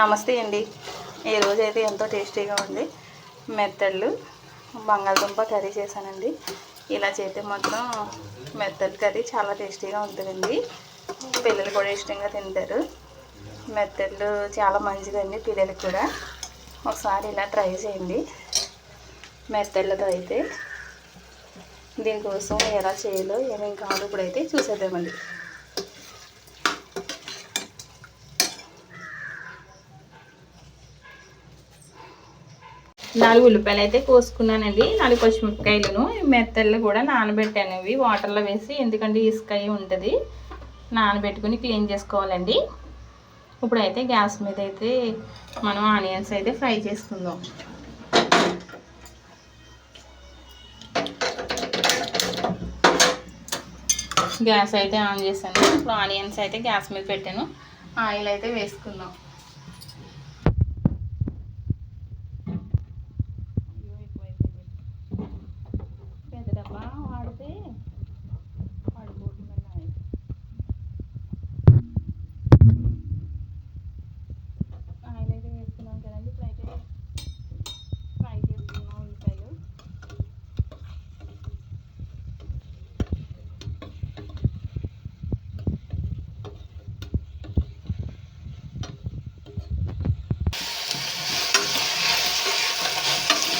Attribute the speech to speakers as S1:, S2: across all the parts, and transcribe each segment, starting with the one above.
S1: నమస్తే అండి. ఈరోజు అయితే ఎంతో టేస్టీగా ఉంది. మెత్తళ్ళు బంగాళదుంప కర్రీ చేశానండి. ఇలా చేస్తే మాత్రం మెత్తలు కర్రీ చాలా టేస్టీగా ఉంటుందండి. పిల్లలు కూడా ఇష్టంగా తింటారు. మెత్తళ్ళు చాలా మంచిదండి పిల్లలకి కూడా. ఒకసారి ఇలా ట్రై చేయండి. మెత్తళ్ళతో అయితే దీనికోసం ఎలా చేయాలో ఏమేమి కావాలో ఇప్పుడైతే చూసేద్దామండి. నాలుగు ఉల్లిపాయలు అయితే కోసుకున్నానండి. నాలుగు పచ్చిమిరపకాయలను మెత్తళ్ళు కూడా నానబెట్టాను ఇవి. వాటర్లో వేసి ఎందుకంటే ఇసుక అయి ఉంటుంది నానబెట్టుకుని క్లీన్ చేసుకోవాలండి. ఇప్పుడైతే గ్యాస్ మీద అయితే మనం ఆనియన్స్ అయితే ఫ్రై చేసుకుందాం. గ్యాస్ అయితే ఆన్ చేశాను. ఇప్పుడు ఆనియన్స్ అయితే గ్యాస్ మీద పెట్టాను. ఆయిల్ అయితే వేసుకుందాం అయ్యో, ఎక్కువైపోయింది. పెద్ద డబ్బా వాడితే పడిపోతుందండి ఆయిల్ ఆయిల్ అయితే వేసుకున్నాం కదండి ఇప్పుడైతే ఫ్రై చేసుకున్నాం ఉల్లిపాయలు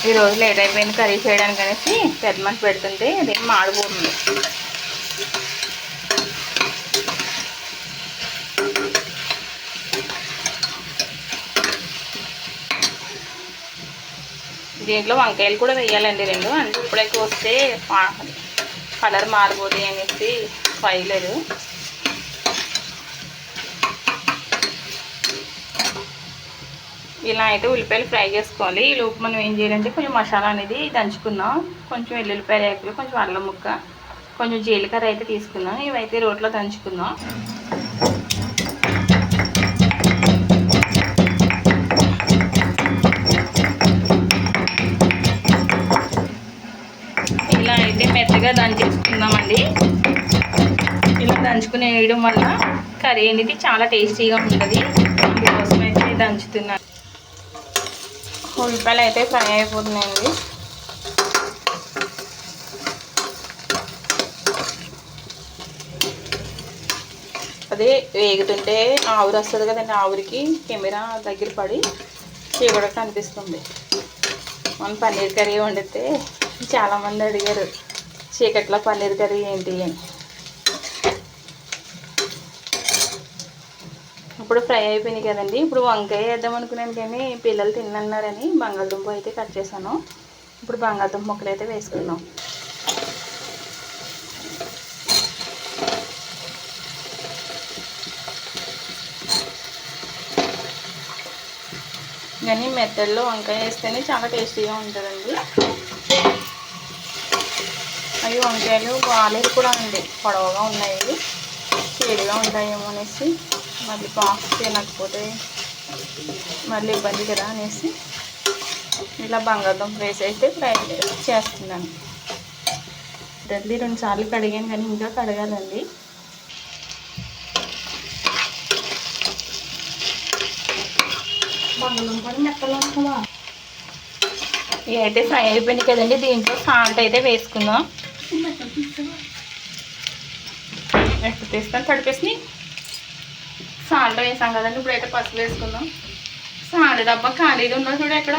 S1: ఈ లేట్ అయిపోయింది కర్రీ చేయడానికి అనేసి పెద్ద మంచి పెడుతుంటే అదేం మాడిపోతుంది దీంట్లో వంకాయలు కూడా వేయాలండి రెండు. అంటే ఇప్పుడైతే వస్తే కలర్ మారిపోతాయి అనేసి వేయలేదు ఇలా అయితే ఉల్లిపాయలు ఫ్రై చేసుకోవాలి. ఈ లోపు మనం ఏం చేయాలంటే కొంచెం మసాలా అనేది దంచుకుందాం. కొంచెం వెల్లుల్లిపాయలు రేకులు కొంచెం అల్లం ముక్క కొంచెం జీలకర్ర అయితే తీసుకుందాం. ఇవైతే రోట్లో దంచుకుందాం. ఇలా అయితే మెత్తగా దంచేసుకుందామండి. ఇలా దంచుకుని వేయడం వల్ల కర్రీ అనేది చాలా టేస్టీగా ఉంటుంది. అందుకోసం అయితే దంచుతున్నాను. ఉల్లిపాయలు అయితే ఫ్రై అయిపోతున్నాయండి. అదే వేగుతుంటే ఆవిరి వస్తుంది కదండి ఆవురికి కెమెరా దగ్గర పడి చీకటి కనిపిస్తుంది. మనం పన్నీర్ కర్రీ వండితే చాలామంది అడిగారు చీకట్లో పన్నీర్ కర్రీ ఏంటి? అని. ఇప్పుడు ఫ్రై అయిపోయినాయి కదండి. ఇప్పుడు వంకాయ వేద్దాం అనుకున్నాను కానీ పిల్లలు తిన్నన్నారని బంగాళదుంప అయితే కట్ చేశాను. ఇప్పుడు బంగాళదుంప ముక్కలు అయితే వేసుకున్నాం కానీ మెత్తల్లో వంకాయ వేస్తేనే చాలా టేస్టీగా ఉంటుందండి. అవి వంకాయలు బాగాలేదు కూడా అండి. పొడవుగా ఉన్నాయి. చేదుగా ఉంటాయేమో అనేసి. మళ్ళీ బాక్స్ తినకపోతే మళ్ళీ ఇబ్బంది కదా అనేసి ఇలా బంగాళదుంప వేసి అయితే ఫ్రై చేస్తున్నాను. రెండు సార్లు కడిగాను కానీ ఇంకా కడగాలండి. బంగాళదుంపని మెత్తలు ఇవి అయితే ఫ్రై అయిపోయింది కదండి దీంట్లో సాల్ట్ అయితే వేసుకుందాం. ఎక్కడ తీసుకొని తడిపేసి సాల్ట్ వేసాం కదండి ఇప్పుడైతే పసుపు వేసుకుందాం. సాల్ట్ డబ్బా ఖాళీగా ఉన్నా చూడు ఎక్కడ.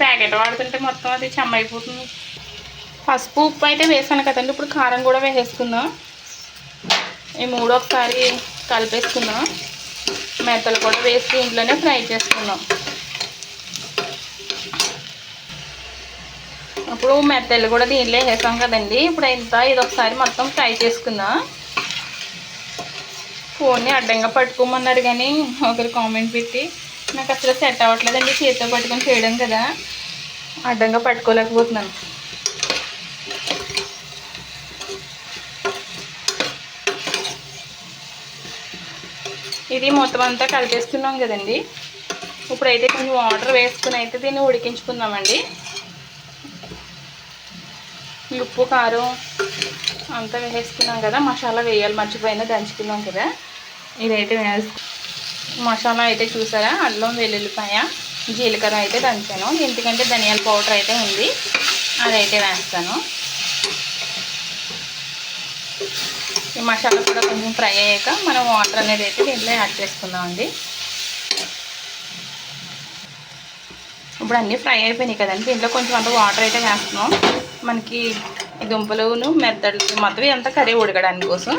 S1: ప్యాకెట్ వాడుతుంటే మొత్తం అది చెమ్మ అయిపోతుంది పసుపు ఉప్పు అయితే వేసాను కదండి ఇప్పుడు కారం కూడా వేసేసుకుందాం. ఈ మూడు ఒకసారి కలిపేసుకుందాం. మెత్తలు కూడా వేసి ఇంట్లోనే ఫ్రై చేసుకుందాం. ఇప్పుడు మెత్తలు కూడా దీనిలో వేసాం కదండి ఇప్పుడు ఇంత ఇది ఒకసారి మొత్తం ఫ్రై చేసుకుందాం. ఫోన్ని అడ్డంగా పట్టుకోమన్నారు కానీ ఒకరు కామెంట్ పెట్టి నాకు అసలు సెట్ అవ్వట్లేదండి చేతితో పట్టుకొని చేయడం కదా. అడ్డంగా పట్టుకోలేకపోతున్నాను. ఇది మొత్తం అంతా కలిపేసుకున్నాం కదండి. ఇప్పుడైతే కొంచెం వాటర్ వేసుకుని అయితే దీన్ని ఉడికించుకుందామండి. ఉప్పు కారం అంతా వేసుకున్నాం కదా మసాలా వేయాలి మర్చిపోయినా దంచుకున్నాం కదా. ఇదైతే వేసు మసాలా అయితే చూసారా? అల్లం వెల్లుల్లిపాయ జీలకర్ర అయితే దంచాను. ఎందుకంటే ధనియాల పౌడర్ అయితే ఉంది. అదైతే వేస్తాను. ఈ మసాలా కూడా కొంచెం ఫ్రై అయ్యాక మనం వాటర్ అనేది అయితే దీంట్లో యాడ్ చేసుకుందామండి. ఇప్పుడు అన్నీ ఫ్రై అయిపోయినాయి కదండి. దీంట్లో కొంచెం అంత వాటర్ అయితే వేస్తున్నాం. మనకి ఈ దుంపలును మెత్తలు మొత్తం అంతా కర్రీ ఉడకడానికి కోసం.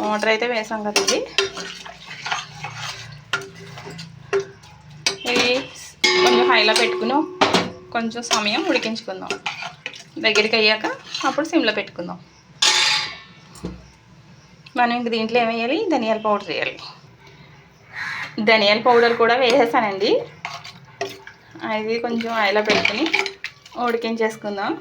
S1: వాటర్ అయితే వేసాం కదండి ఇవి కొంచెం హైలో పెట్టుకుని కొంచెం సమయం ఉడికించుకుందాం. దగ్గరికి అయ్యాక అప్పుడు సిమ్లో పెట్టుకుందాం. మనం ఇంక దీంట్లో ఏమేయాలి ధనియాల పౌడర్ వేయాలి. ధనియాల పౌడర్ కూడా వేసేసానండి. అది కొంచెం ఆయిలో పెట్టుకుని ఉడికించేసుకుందాం.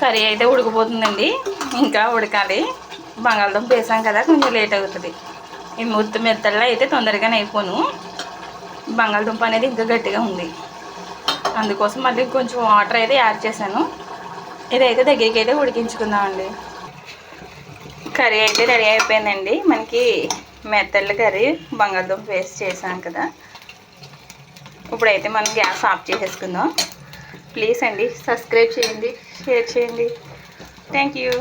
S1: కర్రీ అయితే ఉడికిపోతుందండి. ఇంకా ఉడకాలి. బంగాళదుంప వేసాం కదా కొంచెం లేట్ అవుతుంది. ఈ ముద్దు మెత్తల్లో అయితే తొందరగానే అయిపోను. బంగాళదుంప అనేది ఇంకా గట్టిగా ఉంది. అందుకోసం మళ్ళీ కొంచెం వాటర్ అయితే యాడ్ చేశాను. ఇదైతే దగ్గరికి అయితే ఉడికించుకుందామండి. కర్రీ అయితే రెడీ అయిపోయిందండి. మనకి మెత్తళ్ళ కర్రీ బంగాళదుంప వేస్ట్ చేసాం కదా. ఇప్పుడైతే మనం గ్యాస్ ఆఫ్ చేసేసుకుందాం. ప్లీజ్ అండి సబ్స్క్రైబ్ చేయండి షేర్ చేయండి. Thank you.